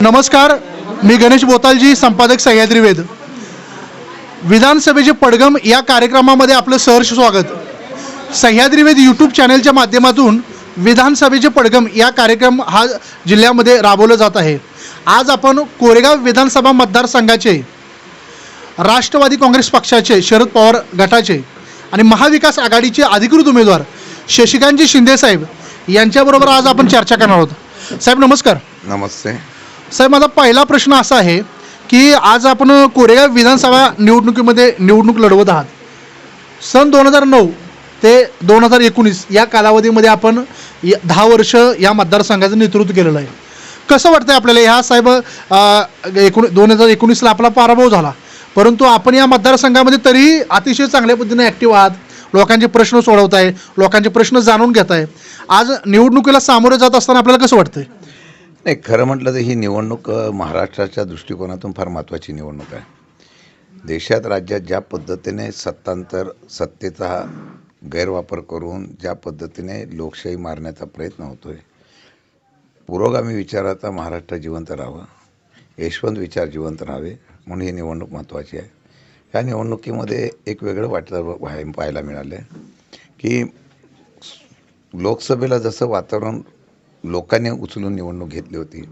नमस्कार मी गणेश बोतालजी संपादक सह्याद्री वेद. विधानसभेचे पडगम या कार्यक्रमामध्ये आपलं सहर्ष स्वागत. सह्याद्री वेद यूट्यूब चॅनलच्या माध्यमातून विधानसभेचे पडगम या कार्यक्रम हा जिल्ह्यामध्ये राबवला जात आहे. आज आपण कोरेगाव विधानसभा मतदारसंघाचे राष्ट्रवादी काँग्रेस पक्षाचे शरद पवार गटाचे आणि महाविकास आघाडीचे अधिकृत उमेदवार शशिकांतजी शिंदे साहेब यांच्याबरोबर आज आपण चर्चा करणार आहोत. साहेब नमस्कार. नमस्ते. साहेब माझा पहिला प्रश्न असा आहे की आज आपण कोरेगाव विधानसभा निवडणुकीमध्ये निवडणूक लढवत आहात. सन दोन हजार नऊ ते दोन हजार एकोणीस या कालावधीमध्ये आपण दहा वर्ष या मतदारसंघाचं नेतृत्व केलेलं आहे. कसं वाटतं आपल्याला? ह्या साहेब अं, एकोण दोन हजार एकोणीसला आपला पराभव झाला. परंतु आपण या मतदारसंघामध्ये तरीही अतिशय चांगल्या पद्धतीने ॲक्टिव्ह आहात. लोकांचे प्रश्न सोडवताय लोकांचे प्रश्न जाणून घेताय. आज निवडणुकीला सामोरे जात असताना आपल्याला कसं वाटतंय? नाही खरं म्हटलं तर ही निवडणूक महाराष्ट्राच्या दृष्टिकोनातून फार महत्त्वाची निवडणूक आहे. देशात राज्यात ज्या पद्धतीने सत्तांतर सत्तेचा गैरवापर करून ज्या पद्धतीने लोकशाही मारण्याचा प्रयत्न होतो आहे पुरोगामी विचाराचा महाराष्ट्र जिवंत राहावा यशवंत विचार जिवंत राहावे म्हणून ही निवडणूक महत्त्वाची आहे. या निवडणुकीमध्ये एक वेगळं वाटलं व्हाय- पाहायला मिळालं आहे की लोकसभेला जसं वातावरण लोकांनी उचलून निवडणूक घेतली होती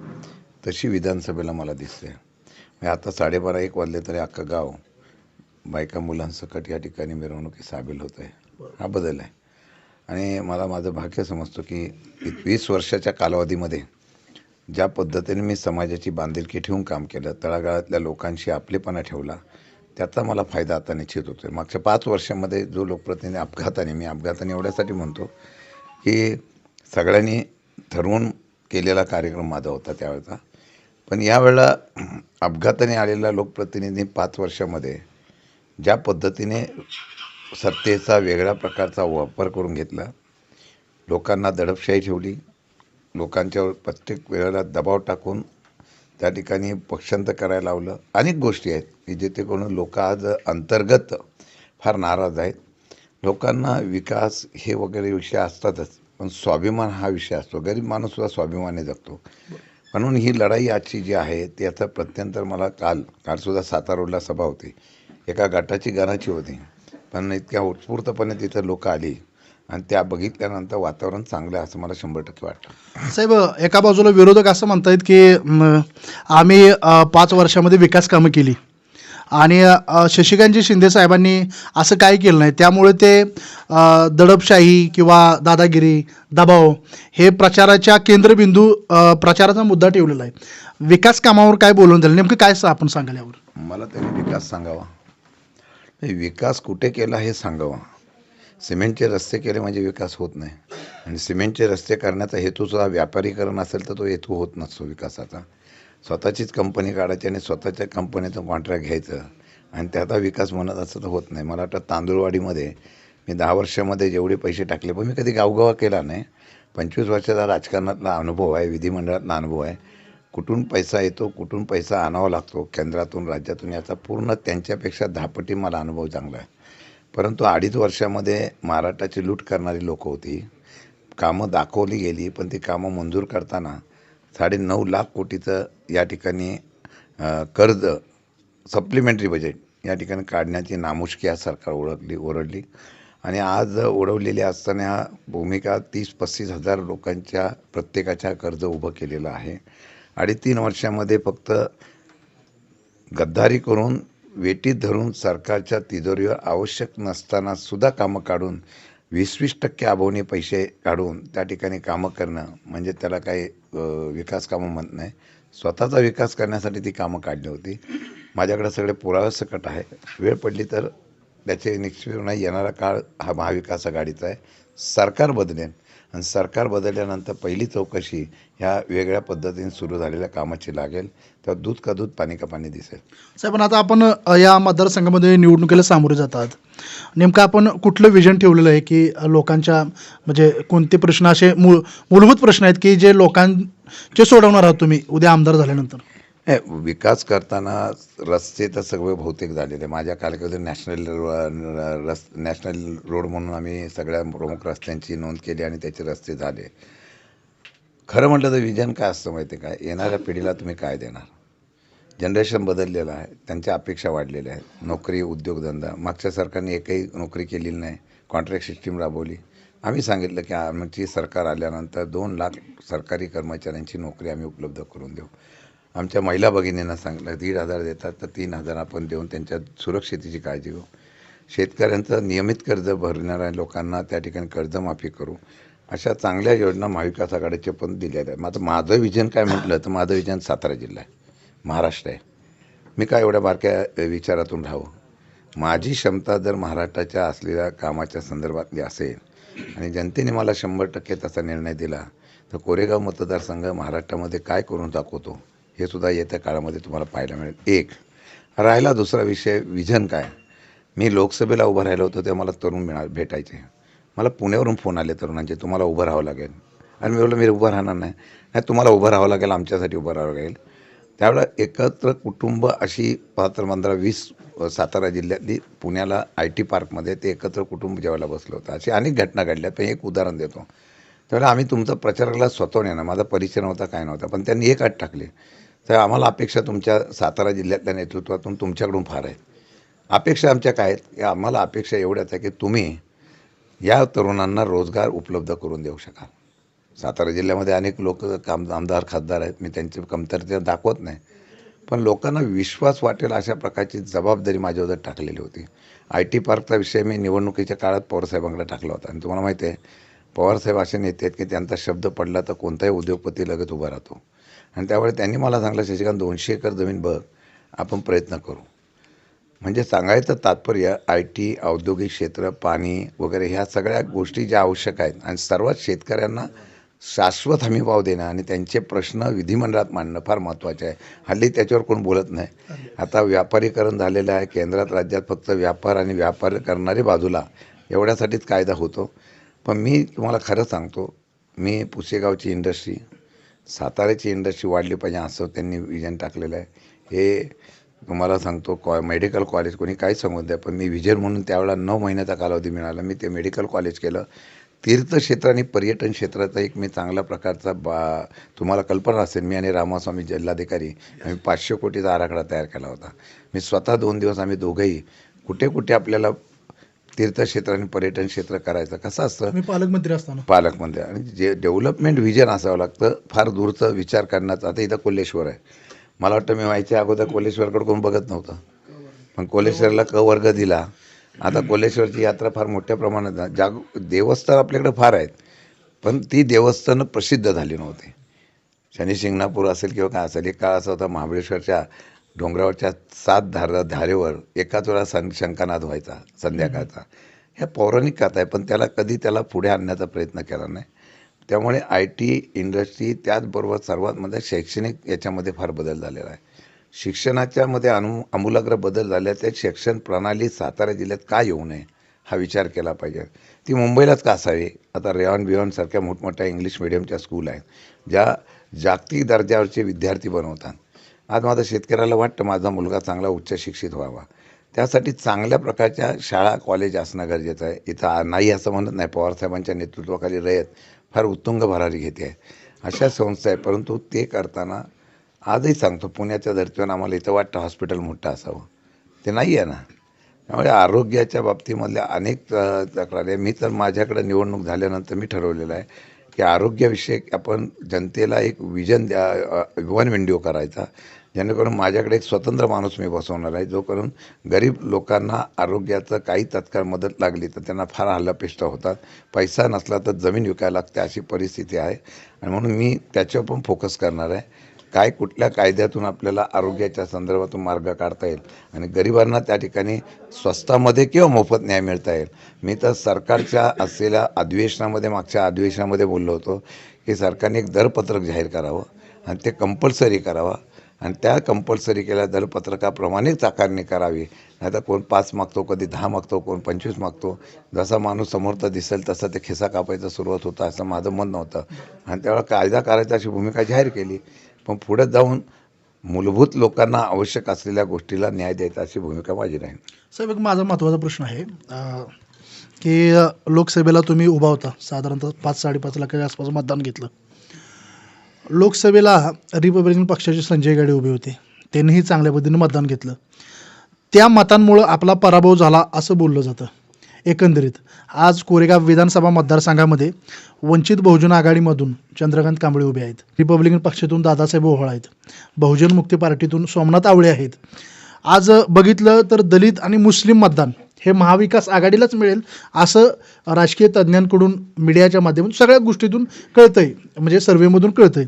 तशी विधानसभेला मला दिसते. म्हणजे आता साडेबारा एक वाजले तरी अख्खं गाव बायका मुलांसकट या ठिकाणी मिरवणुकी सामील होत आहे. हा बदल आहे. आणि मला माझं भाग्य समजतो की वीस वर्षाच्या कालावधीमध्ये ज्या पद्धतीने मी समाजाची बांधिलकी ठेवून काम केलं तळागाळातल्या लोकांशी आपलेपणा ठेवला त्याचा मला फायदा आता निश्चित होतो आहे मागच्या पाच वर्षामध्ये जो लोकप्रतिनिधी अपघाताने मी अपघाताने एवढ्यासाठी म्हणतो की सगळ्यांनी ठरवून केलेला कार्यक्रम माझा होता त्यावेळेचा. पण यावेळेला अपघाताने आलेला लोकप्रतिनिधी पाच वर्षामध्ये ज्या पद्धतीने सत्तेचा वेगळ्या प्रकारचा वापर करून घेतला लोकांना दडपशाही ठेवली लोकांच्यावर प्रत्येक वेळेला दबाव टाकून त्या ठिकाणी पक्षांतर करायला लावलं. अनेक गोष्टी आहेत की जिथे करून लोक आज अंतर्गत फार नाराज आहेत. लोकांना विकास हे वगैरे विषय असतातच. पण स्वाभिमान हा विषय असतो. गरीब माणूससुद्धा स्वाभिमाने जगतो. म्हणून ही लढाई आजची जी आहे ती आता प्रत्यंतर मला काल कालसुद्धा सातारा रोडला सभा होती. एका गटाची गणाची होती. पण इतक्या उत्स्फूर्तपणे तिथं लोक आली आणि त्या बघितल्यानंतर वातावरण चांगलं असं मला शंभर टक्के वाटतं. साहेब एका बाजूला विरोधक असं म्हणतायत की आम्ही पाच वर्षामध्ये विकास कामं केली. आणि शशिकांतजी शिंदे साहेबांनी असं काय केलं नाही. त्यामुळे ते दडपशाही किंवा दादागिरी दबाव हे प्रचाराच्या केंद्रबिंदू प्रचाराचा मुद्दा ठेवलेला आहे. विकास कामावर काय बोलून दिलं? नेमकं काय आपण सांगाल यावर? मला त्यांनी विकास सांगावा. विकास कुठे केला हे सांगावा. सिमेंटचे रस्ते केले म्हणजे विकास होत नाही. आणि सिमेंटचे रस्ते करण्याचा हेतूचा व्यापारीकरण असेल तर तो हेतू होत नसतो विकासाचा. स्वतःचीच कंपनी काढायची आणि स्वतःच्या कंपनीचं कॉन्ट्रॅक्ट घ्यायचं. आणि त्याचा विकास म्हणत असं तर होत नाही. मला वाटतं तांदूळवाडीमध्ये मी दहा वर्षामध्ये जेवढे पैसे टाकले पण मी कधी गावगावा केला नाही. पंचवीस वर्षाचा राजकारणातला अनुभव आहे विधिमंडळातला अनुभव आहे. कुठून पैसा येतो कुठून पैसा आणावा लागतो केंद्रातून राज्यातून याचा पूर्ण त्यांच्यापेक्षा दहापटी मला अनुभव चांगला आहे. परंतु अडीच वर्षामध्ये महाराष्ट्राची लूट करणारी लोकं होती. कामं दाखवली गेली पण ती कामं मंजूर करताना साडे नऊ लाख कोटीचं या ठिकाणी कर्ज सप्लिमेंटरी बजेट या ठिकाणी काढण्याची नामुष्की आज सरकार ओळखली ओरडली. आणि आज ओढवलेली असताना भूमिका तीस पस्तीस हजार लोकांच्या प्रत्येकाच्या कर्ज उभं केलेलं आहे. आणि तीन वर्षामध्ये फक्त गद्दारी करून वेटीत धरून सरकारच्या तिजोरीवर आवश्यक नसताना सुद्धा कामं काढून वीस वीस टक्के अभावने पैसे काढून त्या ठिकाणी कामं करणं म्हणजे त्याला काही विकास कामं म्हणत नाही. स्वतःचा विकास करण्यासाठी ती कामं काढली होती. माझ्याकडे सगळे पुराव्यासकट आहे. वेळ पडली तर त्याचे निश्चितपणे येणारा काळ हा महाविकास आघाडीचा आहे. सरकार बदलेल. आणि सरकार बदलल्यानंतर पहिली चौकशी ह्या वेगळ्या पद्धतीने सुरू झालेल्या कामाची लागेल. तेव्हा दूध का दूध पाणी का पाणी दिसेल. साहेब पण आता आपण या मतदारसंघामध्ये निवडणुकीला सामोरे जातात. नेमकं आपण कुठलं विजन ठेवलेलं आहे की लोकांच्या म्हणजे कोणते प्रश्न असे मूळ मूलभूत प्रश्न आहेत की जे लोकांचे सोडवणार आहात तुम्ही उद्या आमदार झाल्यानंतर? विकास करताना रस्ते तर सगळे बहुतेक झालेले. माझ्या कालकामध्ये नॅशनल रस नॅशनल रोड म्हणून आम्ही सगळ्या प्रमुख रस्त्यांची नोंद केली आणि त्याचे रस्ते झाले. खरं म्हटलं तर विजन काय असतं माहिती आहे काय येणाऱ्या पिढीला तुम्ही काय देणार? जनरेशन बदललेलं आहे त्यांच्या अपेक्षा वाढलेल्या आहेत. नोकरी उद्योगधंदा मागच्या सरकारने एकही नोकरी केलेली नाही. कॉन्ट्रॅक्ट सिस्टीम राबवली. आम्ही सांगितलं की आमची सरकार आल्यानंतर दोन लाख सरकारी कर्मचाऱ्यांची नोकरी आम्ही उपलब्ध करून देऊ. आमच्या महिला भगिनींना सांगितलं दीड हजार देतात तर तीन हजार आपण देऊन त्यांच्या सुरक्षितेची काळजी घेऊ. शेतकऱ्यांचं नियमित कर्ज भरणाऱ्या लोकांना त्या ठिकाणी कर्जमाफी करू. अशा चांगल्या योजना महाविकास आघाडीचे पण दिलेल्या आहेत. माझं माझं विजन काय म्हटलं तर माझं विजन सातारा जिल्हा आहे. महाराष्ट्र आहे. मी काय एवढ्या बारक्या विचारातून राहावं? माझी क्षमता जर महाराष्ट्राच्या असलेल्या कामाच्या संदर्भातली असेल आणि जनतेने मला शंभर टक्के तसा निर्णय दिला तर कोरेगाव मतदारसंघ महाराष्ट्रामध्ये काय करून दाखवतो? हे सुद्धा येत्या काळामध्ये तुम्हाला पाहायला मिळेल. एक राहिला दुसरा विषय विजन काय? मी लोकसभेला उभं राहिलो होतो तेव्हा मला तरुण मिळा भेटायचे. मला पुण्यावरून फोन आले तरुणांचे तुम्हाला उभं राहावं लागेल. आणि मी बोललो मी उभं राहणार नाही. नाही तुम्हाला उभं राहावं लागेल आमच्यासाठी उभं राहावं लागेल. त्यावेळेला एकत्र कुटुंब अशी पात्र पंधरा वीस सातारा जिल्ह्यातली पुण्याला आय टी पार्कमध्ये ते एकत्र कुटुंब जेवायला बसलं होतं. अशी अनेक घटना घडल्या. पण एक उदाहरण देतो. त्यावेळेला आम्ही तुमचा प्रचाराला स्वतः नेणं माझा परिचय नव्हता काय नव्हता पण त्यांनी एक अट टाकली. तर आम्हाला अपेक्षा तुमच्या सातारा जिल्ह्यातल्या नेतृत्वातून तुमच्याकडून फार आहेत. अपेक्षा आमच्या काय आहेत? की आम्हाला अपेक्षा एवढ्याच आहे की तुम्ही या तरुणांना रोजगार उपलब्ध करून देऊ शकाल. सातारा जिल्ह्यामध्ये अनेक लोक काम आमदार खासदार आहेत. मी त्यांची कमतरता दाखवत नाही. पण लोकांना विश्वास वाटेल अशा प्रकारची जबाबदारी माझ्यावर टाकलेली होती. आय टी पार्कचा विषय मी निवडणुकीच्या काळात पवारसाहेबांकडे टाकला होता. आणि तुम्हाला माहिती आहे पवारसाहेब असे नेते आहेत की त्यांचा शब्द पडला तर कोणताही उद्योगपती लगेच उभा राहतो. आणि त्यामुळे त्यांनी मला सांगलं शशिकांत दोनशे एकर जमीन बघ आपण प्रयत्न करू. म्हणजे सांगायचं तात्पर्य आय टी औद्योगिक क्षेत्र पाणी वगैरे ह्या सगळ्या गोष्टी ज्या आवश्यक आहेत आणि सर्वात शेतकऱ्यांना शाश्वत हमीभाव देणं आणि त्यांचे प्रश्न विधिमंडळात मांडणं फार महत्त्वाचे आहे. हल्ली त्याच्यावर कोण बोलत नाही. आता व्यापारीकरण झालेलं आहे केंद्रात राज्यात फक्त व्यापार आणि व्यापार करणारी बाजूला एवढ्यासाठीच कायदा होतो. पण मी तुम्हाला खरं सांगतो मी पुसेगावची इंडस्ट्री साताऱ्याची इंडस्ट्री वाढली पाहिजे असं त्यांनी विजन टाकलेलं आहे. हे तुम्हाला सांगतो कॉ मेडिकल कॉलेज कोणी काही सांगून द्या पण मी विजन म्हणून त्यावेळेला नऊ महिन्याचा कालावधी मिळाला. मी ते मेडिकल कॉलेज केलं. तीर्थक्षेत्र आणि पर्यटन क्षेत्राचा एक मी चांगल्या प्रकारचा बा तुम्हाला कल्पना असेल मी आणि रामास्वामी जिल्हाधिकारी आम्ही पाचशे कोटीचा आराखडा तयार केला होता. मी स्वतः दोन दिवस आम्ही दोघंही कुठे कुठे आपल्याला तीर्थक्षेत्र आणि पर्यटन क्षेत्र करायचं कसं असतं? मी पालकमंत्री असताना. पालकमंत्री. आणि जे डेव्हलपमेंट विजन असावं लागतं फार दूरचं विचार करण्याचं. आता इथं कोल्हेश्वर आहे. मला वाटतं मी व्हायच्या अगोदर कोल्हेश्वरकडे कोण बघत नव्हतं. पण कोल्हेश्वरला क वर्ग दिला. आता कोल्हेश्वरची यात्रा फार मोठ्या प्रमाणात जाग देवस्थान आपल्याकडे फार आहेत. पण ती देवस्थानं प्रसिद्ध झाली नव्हती. शनी शिंगणापूर असेल किंवा काय असेल एक काळ असा होता महाबळेश्वरच्या डोंगरावरच्या सात धार धारेवर एकाच वेळा सं शंकानाद व्हायचा संध्याकाळचा. ह्या पौराणिक कथा आहे पण त्याला कधी त्याला पुढे आणण्याचा प्रयत्न केला नाही. त्यामुळे आय टी इंडस्ट्री त्याचबरोबर सर्वात शैक्षणिक याच्यामध्ये फार बदल झालेला आहे. शिक्षणाच्या मध्ये अनु आमूलाग्र बदल झाले त्या शिक्षण प्रणाली सातारा जिल्ह्यात का येऊ नये हा विचार केला पाहिजे. ती मुंबईलाच का असावी आता रेऑन बियॉन सारख्या मोठमोठ्या इंग्लिश मिडियमच्या स्कूल आहेत ज्या जागतिक दर्जावरचे विद्यार्थी बनवतात. आज माझा शेतकऱ्याला वाटतं माझा मुलगा चांगला उच्च शिक्षित व्हावा. त्यासाठी चांगल्या प्रकारच्या शाळा कॉलेज असणं गरजेचं आहे. इथं नाही असं म्हणत नाही. पवारसाहेबांच्या नेतृत्वाखाली रयत फार उत्तुंग भरारी घेते. आहे अशा संस्था आहे परंतु ते करताना आजही सांगतो पुण्याच्या धर्तीवर आम्हाला इथं वाटतं हॉस्पिटल मोठं असावं. ते नाही आहे ना. त्यामुळे आरोग्याच्या बाबतीमधल्या अनेक तक्रारी आहे. मी तर माझ्याकडे निवडणूक झाल्यानंतर मी ठरवलेलं आहे. की आरोग्यविषयक आपण जनतेला एक विजन द्या वन विंडिओ करायचा. जेणेकरून माझ्याकडे एक स्वतंत्र माणूस मी बसवणार आहे. जो करून गरीब लोकांना आरोग्याचं काही तत्काळ मदत लागली तर त्यांना फार हल्लापेष्ट होतात. पैसा नसला तर जमीन विकायला लागते अशी परिस्थिती आहे. आणि म्हणून मी त्याच्यावर पण फोकस करणार आहे. काय कुठल्या कायद्यातून आपल्याला आरोग्याच्या संदर्भातून मार्ग काढता येईल? आणि गरिबांना त्या ठिकाणी स्वस्तामध्ये किंवा मोफत न्याय मिळता येईल? मी तर सरकारच्या असलेल्या अधिवेशनामध्ये मागच्या अधिवेशनामध्ये बोललो होतो की सरकारने एक दरपत्रक जाहीर करावं आणि ते कंपल्सरी करावं. आणि त्या कंपल्सरी केल्या दरपत्रकाप्रमाणेच आकारणी करावी. नाहीतर कोण पाच मागतो कधी दहा मागतो कोण पंचवीस मागतो. जसा माणूस समोरचा दिसेल तसं ते खिसा कापायचं सुरुवात होतं असं माझं मत नव्हतं आणि त्यावेळेला कायदा करायचा अशी भूमिका जाहीर केली. पण पुढे जाऊन मूलभूत लोकांना आवश्यक असलेल्या गोष्टीला न्याय द्यायचा अशी भूमिका माझी राहील. साहेब एक माझा महत्त्वाचा प्रश्न आहे की लोकसभेला तुम्ही उभा होता साधारणतः पाच साडेपाच लाखाच्या आसपास मतदान घेतलं. लोकसभेला रिपब्लिकन पक्षाचे संजय गाडे उभे होते त्यांनीही चांगल्या पद्धतीने मतदान घेतलं. त्या मतांमुळं आपला पराभव झाला असं बोललं जातं. एकंदरीत. आज कोरेगाव विधानसभा मतदारसंघामध्ये वंचित बहुजन आघाडीमधून चंद्रकांत कांबळे उभे आहेत. रिपब्लिकन पक्षातून दादासाहेब ओहळ आहेत. बहुजन मुक्ती पार्टीतून सोमनाथ आवळे आहेत. आज बघितलं तर दलित आणि मुस्लिम मतदान हे महाविकास आघाडीलाच मिळेल असं राजकीय तज्ज्ञांकडून मीडियाच्या माध्यमातून सगळ्या गोष्टीतून कळतंय. म्हणजे सर्वेमधून कळतंय.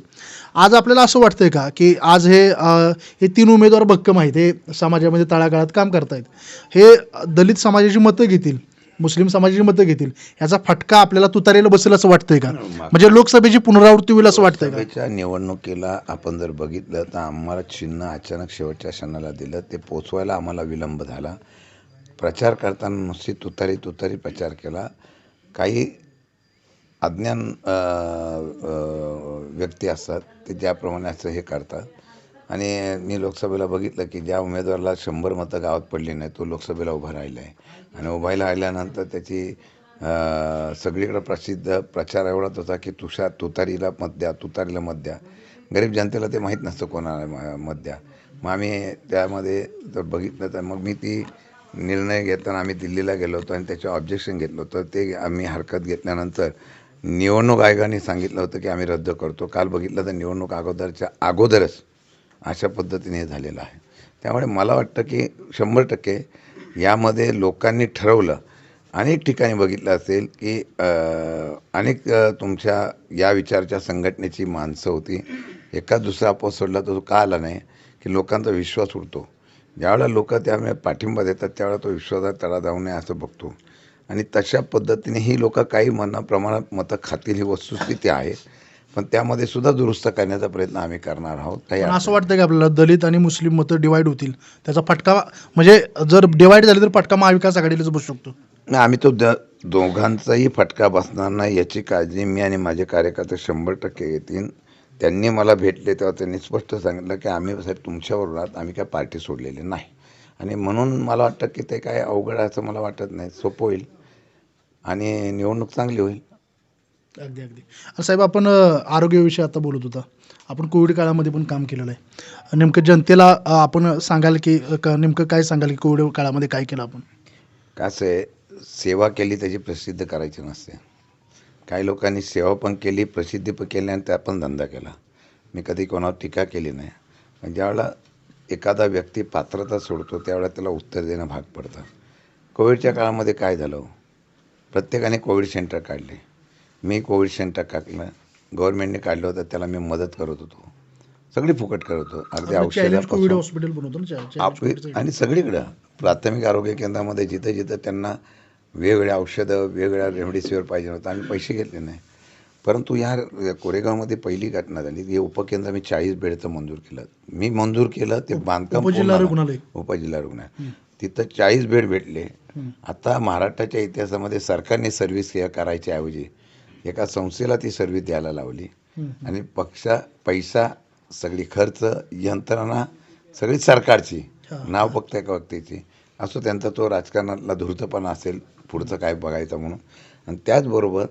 आज आपल्याला असं वाटतंय का की आज हे हे तीन उमेदवार भक्कम आहेत. हे समाजामध्ये तळागाळात काम करतायत. हे दलित समाजाची मतं घेतील. मुस्लिम समाजाची मतं घेतील. याचा फटका आपल्याला तुतारेला बसेल असं वाटतंय का? म्हणजे लोकसभेची पुनरावृत्ती होईल असं वाटतंय का? लोकसभेच्या निवडणुकीला आपण जर बघितलं तर आम्हाला चिन्ह अचानक शेवटच्या क्षणाला दिलं. ते पोचवायला आम्हाला विलंब झाला. प्रचार करताना नुसती तुतारी तुतारी प्रचार केला. काही अज्ञान व्यक्ती असतात ते ज्याप्रमाणे असं हे करतात. आणि मी लोकसभेला बघितलं की ज्या उमेदवाराला शंभर मतं गावात पडली नाही तो लोकसभेला उभा राहिला आहे आणि उभायला राहिल्यानंतर त्याची सगळीकडं सगळीकडे प्रसिद्ध प्रचार एवढाच होता की तुषार तुतारीला मत द्या तुतारीला मत द्या गरीब जनतेला ते माहीत नसतं कोणाला मत द्या मग आम्ही त्यामध्ये जर बघितलं तर मग मी ती निर्णय घेताना आम्ही दिल्लीला गेलो होतो आणि त्याच्यावर ऑब्जेक्शन घेतलं होतं. ते आम्ही हरकत घेतल्यानंतर निवडणूक आयोगाने सांगितलं होतं की आम्ही रद्द करतो. काल बघितलं तर निवडणूक अगोदरच्या अगोदरच अशा पद्धतीने हे झालेलं आहे. त्यामुळे मला वाटतं की शंभर टक्के यामध्ये लोकांनी ठरवलं अनेक ठिकाणी बघितलं असेल की अनेक तुमच्या या विचारच्या संघटनेची माणसं होती. एका दुसरा अपवाद सोडला तर तो का आला नाही? की लोकांचा विश्वास उडतो. ज्यावेळेला लोक त्यामुळे पाठिंबा देतात त्यावेळेला तो विश्वासात तडा जाऊ नये असं बघतो. आणि तशा पद्धतीने ही लोक काही मना प्रमाणात मतं खातील ही वस्तुस्थिती आहे. पण त्यामध्ये सुद्धा दुरुस्त करण्याचा प्रयत्न आम्ही करणार आहोत. काही पण असं वाटतं की आपल्याला दलित आणि मुस्लिम मतं डिवाईड होतील. त्याचा फटका म्हणजे जर डिवाईड झाली तर फटका महाविकास आघाडीलाच बसू शकतो. नाही आम्ही तो द दोघांचाही फटका बसणार नाही याची काळजी मी आणि माझे कार्यकर्ते शंभर टक्के घेतील. त्यांनी मला भेटले तेव्हा त्यांनी स्पष्ट सांगितलं की आम्ही साहेब तुमच्याबरोबर आहात आम्ही काय पार्टी सोडलेली नाही. आणि म्हणून मला वाटतं की ते काय अवघड आहे असं मला वाटत नाही सोपं होईल. आणि निवडणूक चांगली होईल. अगदी अगदी. साहेब आपण आरोग्याविषयी आता बोलत होता. आपण कोविड काळामध्ये पण काम केलेलं आहे. नेमकं जनतेला आपण सांगाल की नेमकं काय सांगाल की कोविड काळामध्ये काय केलं आपण? कसं आहे सेवा केली त्याची प्रसिद्ध करायची नसते. काही लोकांनी सेवा पण केली प्रसिद्धी पण केली आणि त्या पण धंदा केला. मी कधी कोणावर टीका केली नाही. पण ज्यावेळेला एखादा व्यक्ती पात्रता सोडतो त्यावेळेला त्याला उत्तर देणं भाग पडतं. कोविडच्या काळामध्ये काय झालं हो? प्रत्येकाने कोविड सेंटर काढले. मी कोविड सेंटर काढलं गव्हर्नमेंटने काढलं होतं त्याला मी मदत करत होतो. सगळी फुकट करत होतो. अगदी हॉस्पिटल आणि सगळीकडं. प्राथमिक आरोग्य केंद्रामध्ये जिथं जिथं त्यांना वेगवेगळ्या औषधं वेगवेगळ्या रेमडेसिवीर पाहिजे होतं आम्ही पैसे घेतले नाही. परंतु या कोरेगावमध्ये पहिली घटना झाली. हे उपकेंद्र मी चाळीस बेडचं मंजूर केलं. मी मंजूर केलं ते बांधकाम उपजिल्हा रुग्णालय. उपजिल्हा रुग्णालय. तिथं चाळीस बेड भेटले. आता महाराष्ट्राच्या इतिहासामध्ये सरकारने सर्व्हिस करायच्या ऐवजी एका संस्थेला ती सर्व्हिस द्यायला लावली. आणि पक्षा पैसा सगळी खर्च यंत्रणा सगळी सरकारची. नाव फक्त एका व्यक्तीची. असो त्यांचा तो राजकारणातला धूर्तपणा असेल पुढचं काय बघायचं म्हणून. आणि त्याचबरोबर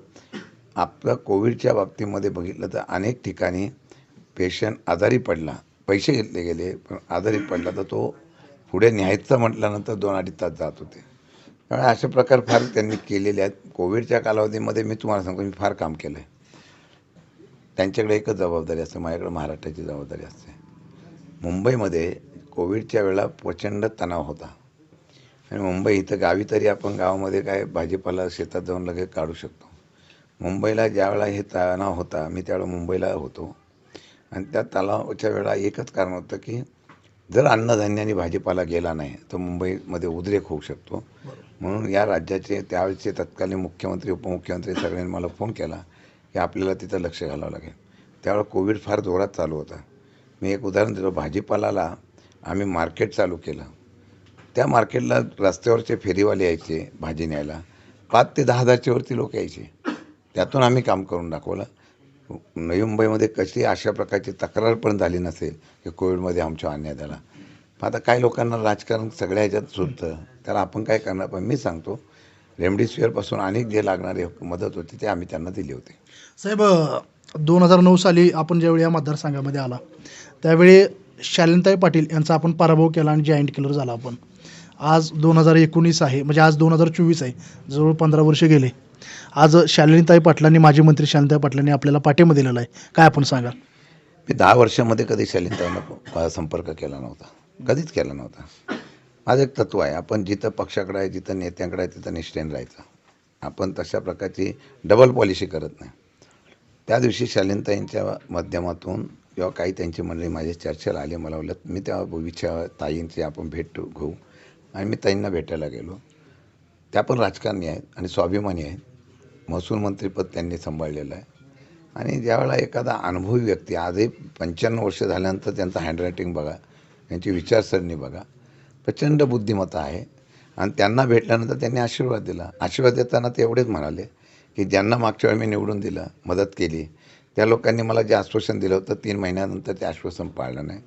आपलं कोविडच्या बाबतीमध्ये बघितलं तर अनेक ठिकाणी पेशंट आजारी पडला. पैसे घेतले गेले पण आजारी पडला तर तो पुढे न्यायचं म्हटल्यानंतर दोन अडीच तास जात होते. त्यामुळे असे प्रकार फार त्यांनी केलेले आहेत. कोविडच्या कालावधीमध्ये मी तुम्हाला सांगतो मी फार काम केलं आहे त्यांच्याकडे एकच जबाबदारी असते माझ्याकडे महाराष्ट्राची जबाबदारी असते. मुंबईमध्ये कोविडच्या वेळेला प्रचंड तणाव होता. आणि मुंबई इथं गावी तरी आपण गावामध्ये काय भाजीपाला शेतात जाऊन लगेच काढू शकतो. मुंबईला ज्यावेळा हे तणाव होता मी त्यावेळेला मुंबईला होतो. आणि त्या तलावाच्या वेळा एकच कारण होतं की जर अन्नधान्य आणि भाजीपाला गेला नाही तर मुंबईमध्ये उद्रेक होऊ शकतो. म्हणून या राज्याचे त्यावेळेचे तत्कालीन मुख्यमंत्री उपमुख्यमंत्री सगळ्यांनी मला फोन केला की आपल्याला तिथं लक्ष घालावं लागेल. त्यावेळेला कोविड फार जोरात चालू होता. मी एक उदाहरण दिलं भाजीपालाला आम्ही मार्केट चालू केलं. त्या मार्केटला रस्त्यावरचे फेरीवाले यायचे भाजी न्यायला. पाच ते दहा हजारच्या वरती लोक यायचे. त्यातून आम्ही काम करून दाखवलं. नवी मुंबईमध्ये कशी अशा प्रकारची तक्रार पण झाली नसेल की कोविडमध्ये आमच्या अन्याय झाला पण आता काही लोकांना राजकारण सगळ्या ह्याच्यात सुटतं. त्याला आपण काय करणार? पण मी सांगतो रेमडेसिवीरपासून अनेक जे लागणारे मदत होती ते आम्ही त्यांना दिली होती. साहेब दोन हजार नऊ साली आपण ज्यावेळी या मतदारसंघामध्ये आला त्यावेळी शालिनताई पाटील यांचा आपण पराभव केला आणि जॉईंट किलर झाला आपण. आज दोन हजार एकोणीस आहे म्हणजे आज दोन हजार चोवीस आहे जवळ पंधरा वर्ष गेले. आज शालिनीताई पाटलांनी माजी मंत्री शालिनीताई पाटलांनी आपल्याला पाठिंबा दिलेला आहे. काय आपण सांगाल? मी दहा वर्षामध्ये कधी शालिनताईंना संपर्क केला नव्हता. कधीच केला नव्हता. माझं एक तत्व आहे आपण जिथं पक्षाकडे आहे जिथं नेत्यांकडे आहे तिथं निष्ठेन राहायचं. आपण तशा प्रकारची डबल पॉलिसी करत नाही. त्या दिवशी शालिनताईंच्या माध्यमातून किंवा काही त्यांची मंडळी माझ्या चर्चेला आले मला बोलत मी त्या विचार ताईंची आपण भेट घेऊ. आणि मी ताईंना भेटायला गेलो. त्या पण राजकारणी आहेत आणि स्वाभिमानी आहेत. महसूल मंत्रीपद त्यांनी सांभाळलेलं आहे. आणि ज्यावेळेला एखादा अनुभवी व्यक्ती आजही पंच्याण्णव वर्ष झाल्यानंतर त्यांचं हँडरायटिंग बघा त्यांची विचारसरणी बघा प्रचंड बुद्धिमत्ता आहे. आणि त्यांना भेटल्यानंतर त्यांनी आशीर्वाद दिला. आशीर्वाद देताना ते एवढेच म्हणाले की ज्यांना मागच्या वेळी मी निवडून दिलं मदत केली त्या लोकांनी मला जे आश्वासन दिलं होतं तीन महिन्यानंतर ते आश्वासन पाळलं नाही.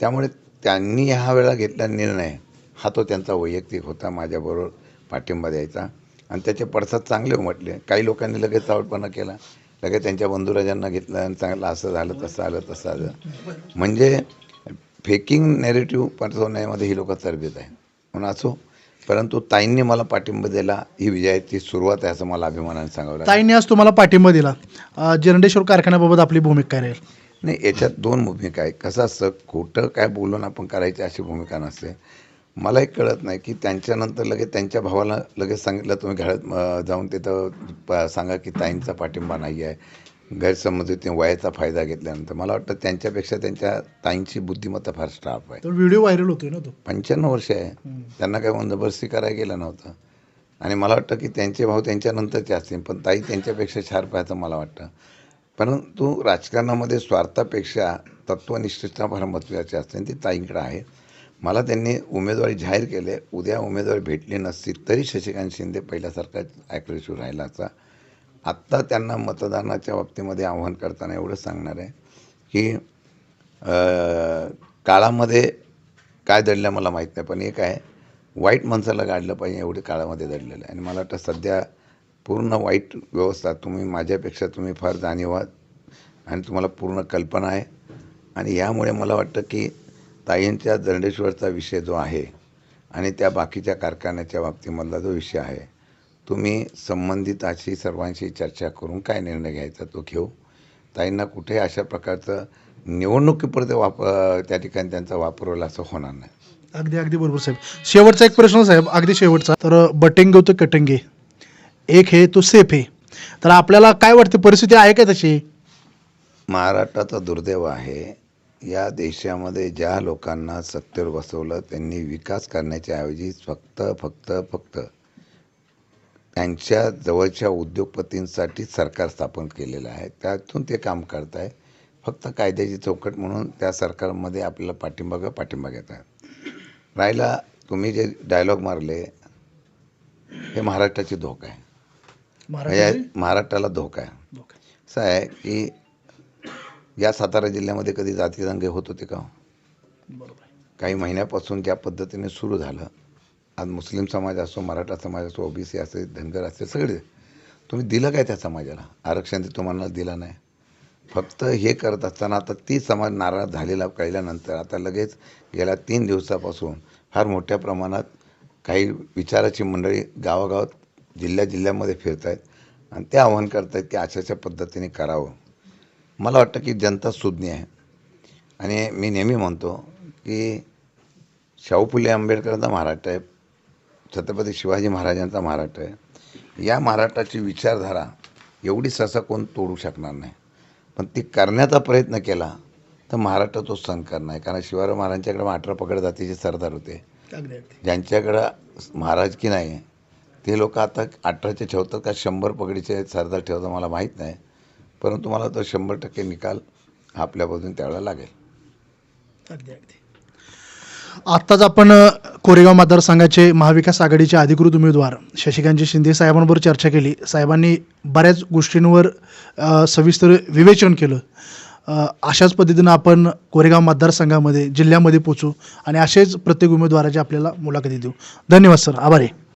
त्यामुळे त्यांनी ह्या वेळेला घेतला निर्णय. हा तो त्यांचा वैयक्तिक होता माझ्याबरोबर पाठिंबा द्यायचा. आणि त्याचे पडसाद चांगले उमटले. काही लोकांनी लगेच चावटपणा केला. लगेच त्यांच्या बंधुराजांना घेतलं आणि चांगलं असं झालं तसं आलं तसं आलं म्हणजे फेकिंग नेरेटिव्ह पसरवण्यामध्ये ही लोक तरबेत आहे. म्हणून असो. परंतु ताईंनी मला पाठिंबा दिला. ही विजयाची सुरुवात आहे असं मला अभिमानाने सांगावं ताईंनी आज तुम्हाला पाठिंबा दिला. जरंडेश्वर कारखान्याबाबत आपली भूमिका काय राहील? नाही याच्यात दोन भूमिका आहे. कसं असतं खोटं काय बोलून आपण करायची अशी भूमिका नसते. मला एक कळत नाही की त्यांच्यानंतर लगेच त्यांच्या भावाला लगेच सांगितलं तुम्ही घरात जाऊन तिथं प- सांगा की ताईंचा पाठिंबा नाही आहे. गैरसमजुती वयाचा फायदा घेतल्यानंतर. मला वाटतं त्यांच्यापेक्षा त्यांच्या ताईंची बुद्धिमत्ता फार स्टाफ आहे. व्हिडिओ व्हायरल होतोय ना तो? पंच्याण्णव वर्ष आहे. त्यांना काही बंदोबस्ती करायला गेलं नव्हतं. आणि मला वाटतं की त्यांचे भाव त्यांच्यानंतरचे असतील पण ताई त्यांच्यापेक्षा शार्प आहे असं मला वाटतं. परंतु राजकारणामध्ये स्वार्थापेक्षा तत्वनिष्ठता फार महत्त्वाची असते ती ताईंकडे आहे. मला त्यांनी उमेदवारी जाहीर केले. उद्या उमेदवारी भेटली नसती तरी शशिकांत शिंदे पहिल्यासारखा ॲक्रेसिव्ह राहिला आत्ता त्यांना मतदानाच्या बाबतीमध्ये आव्हान करताना एवढं सांगणार आहे की काळामध्ये काय दडलं मला माहीत नाही पण एक आहे वाईट माणसाला गाडलं पाहिजे एवढे काळामध्ये दडलेलं आहे. आणि मला वाटतं सध्या पूर्ण वाईट व्यवस्था तुम्ही माझ्यापेक्षा तुम्ही फार जाणीवात आणि तुम्हाला पूर्ण कल्पना आहे. आणि यामुळे मला वाटतं की ताईंच्या दंडेश्वरचा विषय जो आहे आणि त्या बाकीच्या कारखान्याच्या बाबतीमधला जो विषय आहे तुम्ही संबंधिताशी सर्वांशी चर्चा करून काय निर्णय घ्यायचा तो घेऊ. ताईंना कुठे अशा प्रकारचं निवडणुकीपुरते वाप त्या ठिकाणी त्यांचा वापर होईल असं होणार नाही. अगदी अगदी बरोबर साहेब. शेवटचा एक प्रश्न साहेब अगदी शेवटचा. तर बटेंगे तो कटेंगे. एक हे तो सेफ आहे तर आपल्याला काय वाटते? परिस्थिती आहे काय तशी? महाराष्ट्राचा दुर्दैव आहे या देशामध्ये ज्या लोकांना सत्तेवर बसवलं त्यांनी विकास करण्याच्या ऐवजी फक्त फक्त फक्त त्यांच्या जवळच्या उद्योगपतींसाठी सरकार स्थापन केलेलं आहे. त्यातून ते काम करत आहे फक्त कायद्याची चौकट म्हणून त्या सरकारमध्ये आपल्याला पाठिंबा पाठिंबा घेत आहे राहिला तुम्ही जे डायलॉग मारले हे महाराष्ट्राची धोका आहे. म्हणजे महाराष्ट्राला धोका आहे. असं आहे की या सातारा जिल्ह्यामध्ये कधी जाती दंगे होत होते का? काही महिन्यापासून ज्या पद्धतीने सुरू झालं. आज मुस्लिम समाज असो मराठा समाज असो ओबीसी असेल धनगर असेल सगळे तुम्ही दिलं काय त्या समाजाला? आरक्षण ते तुम्हाला दिलं नाही. फक्त हे करत असताना आता ती समाज नाराज झालेला कळल्यानंतर आता लगेच गेल्या तीन दिवसापासून फार मोठ्या प्रमाणात काही विचाराची मंडळी गावागावात जिल्ह्या जिल्ह्यामध्ये फिरत आहेत आणि ते आव्हान करत आहेत की अशा अशा पद्धतीने करावं. मला वाटतं की जनता सुज्ञ आहे. आणि मी नेहमी म्हणतो की शाहू फुले आंबेडकरांचा महाराष्ट्र आहे छत्रपती शिवाजी महाराजांचा महाराष्ट्र आहे. या महाराष्ट्राची विचारधारा एवढी सहसा कोण तोडू शकणार नाही. पण ती करण्याचा प्रयत्न केला तर महाराष्ट्र तो संस्कार नाही. कारण शिवाजी महाराजांच्याकडे अठरा पकड जातीचे सरदार होते. ज्यांच्याकडं महाराज की नाही ते लोक आता अठराचे ठेवतात का शंभर पगडीचे सरदार ठेवतात मला माहीत नाही. परंतु मला तर शंभर टक्के निकाल हा आपल्या त्यावेळेला लागेल. अगदी अगदी. आत्ताच आपण कोरेगाव मतदारसंघाचे महाविकास आघाडीचे अधिकृत उमेदवार शशिकांतजी शिंदे साहेबांबरोबर चर्चा केली. साहेबांनी बऱ्याच गोष्टींवर सविस्तर विवेचन केलं. अशाच पद्धतीनं आपण कोरेगाव मतदारसंघामध्ये जिल्ह्यामध्ये पोचू आणि असेच प्रत्येक उमेदवाराची आपल्याला मुलाखती देऊ. धन्यवाद सर. आभारी